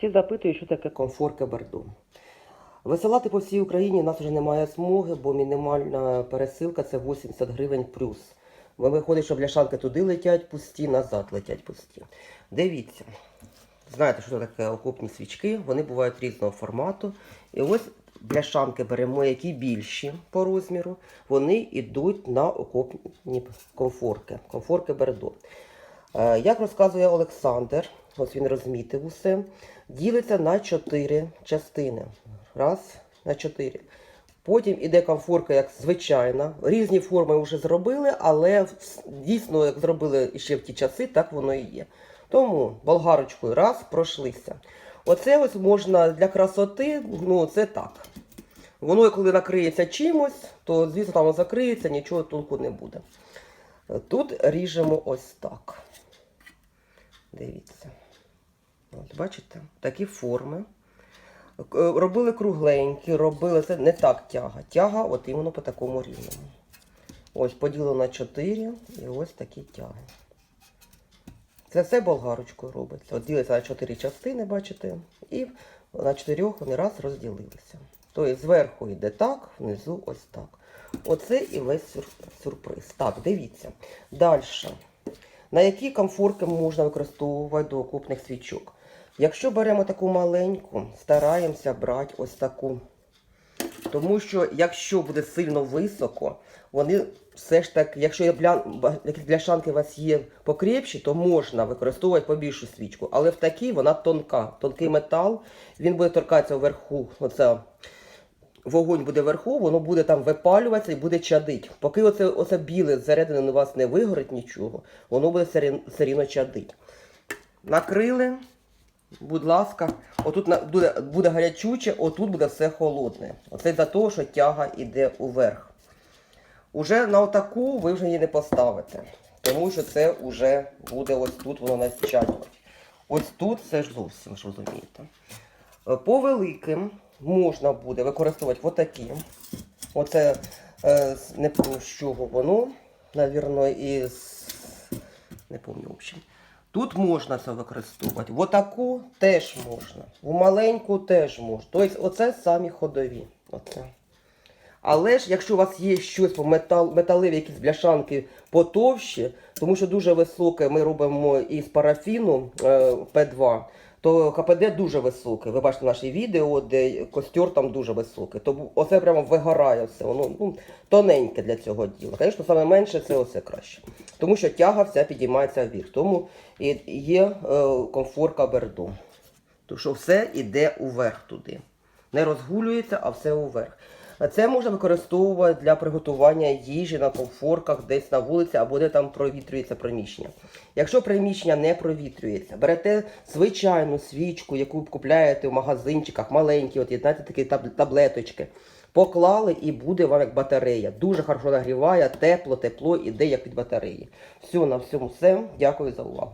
Всі запитують, що таке комфорт каберду. Висилати по всій Україні нас вже немає змоги, бо мінімальна пересилка це 80 гривень плюс. Ви виходить, що бляшанки туди летять пусті, назад летять пусті. Дивіться, знаєте, що таке окопні свічки, вони бувають різного формату. І ось бляшанки беремо, які більші по розміру, вони йдуть на окопні комфорки, комфорки Бердо. Е, Як розказує Олександр, ось він розмітив усе, ділиться на чотири частини. Раз на чотири. Потім іде комфорка як звичайна. Різні форми вже зробили, але дійсно, як зробили ще в ті часи, так воно і є. Тому болгарочкою раз пройшлися. Оце ось можна для красоти, ну це так. Воно, коли накриється чимось, то звісно там закриється, нічого толку не буде. Тут ріжемо ось так. Дивіться. От, бачите, такі форми. Робили кругленькі, робили це не так тяга. Тяга от іменно по такому рівному. Ось поділено на 4 і ось такі тяги. Це все болгарочкою робиться. От ділиться на 4 частини, бачите, і на 4 вони раз розділилися. Тобто зверху йде так, внизу ось так. Оце і весь сюрприз. Так, дивіться. Далі. На які комфорки можна використовувати до окопних свічок? Якщо беремо таку маленьку, стараємося брати ось таку. Тому що якщо буде сильно високо, вони все ж таки, якщо якісь бляшанки у вас є покрепші, то можна використовувати побільшу свічку. Але в такій вона тонка, тонкий метал, він буде торкатися вверху. Оце вогонь буде вверху, воно буде там випалюватися і буде чадить. Поки оце, оце біле зсередини у вас не вигорить нічого, воно буде все рівно- чадить. Накрили, будь ласка, отут буде, буде гарячуче, отут буде все холодне. Оце за того, що тяга йде уверх. Уже на отаку ви вже її не поставите, тому що це вже буде ось тут воно настягувати. Ось тут це ж зовсім ж розумієте. По великим можна буде використовувати отакі. Оце е, не пам'ятаю, з чого воно, навірно, із. Не пам'ятаю, в. Тут можна це використовувати. Отаку теж можна. В маленьку теж можна. Тобто, оце самі ходові. Оце. Але ж якщо у вас є щось по метал, металеві, якісь бляшанки потовщі, тому що дуже високе ми робимо із парафіну е, П2, то КПД дуже високе. Ви бачите наше відео, де костер там дуже високий. То оце прямо вигорає все. Воно ну, тоненьке для цього діла. Звісно, саме менше це оце краще. Тому що тяга вся підіймається вверх. Тому і є е, комфорт каберду. Тому що все йде уверх туди. Не розгулюється, а все уверх. Це можна використовувати для приготування їжі на комфорках, десь на вулиці або де там провітрюється приміщення. Якщо приміщення не провітрюється, берете звичайну свічку, яку купляєте в магазинчиках, маленькі, от знаєте, такі таблеточки. Поклали і буде вам як батарея. Дуже хорошо нагріває, тепло, тепло іде як від батареї. Все, на всьому все. Дякую за увагу.